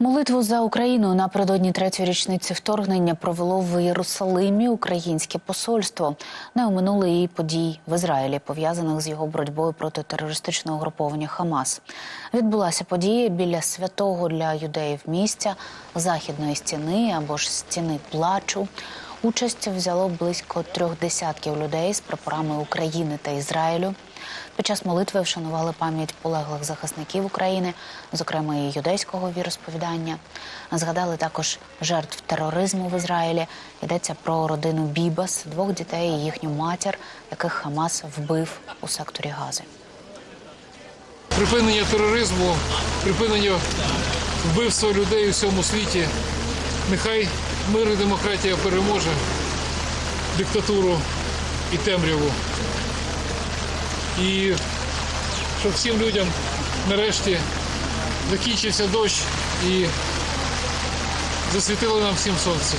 Молитву за Україну напередодні третьої річниці вторгнення провело в Єрусалимі українське посольство. Не оминули її подій в Ізраїлі, пов'язаних з його боротьбою проти терористичного груповання Хамас. Відбулася подія біля святого для юдеїв місця західної стіни або ж стіни плачу. Участь взяло близько трьох десятків людей з прапорами України та Ізраїлю. Під час молитви вшанували пам'ять полеглих захисників України, зокрема і юдейського віросповідання. Згадали також жертв тероризму в Ізраїлі. Йдеться про родину Бібас, двох дітей і їхню матір, яких Хамас вбив у секторі Гази. припинення тероризму, припинення вбивства людей у всьому світі. Нехай мир і демократія переможе диктатуру і темряву. І щоб всім людям нарешті закінчився дощ і засвітило нам всім сонце.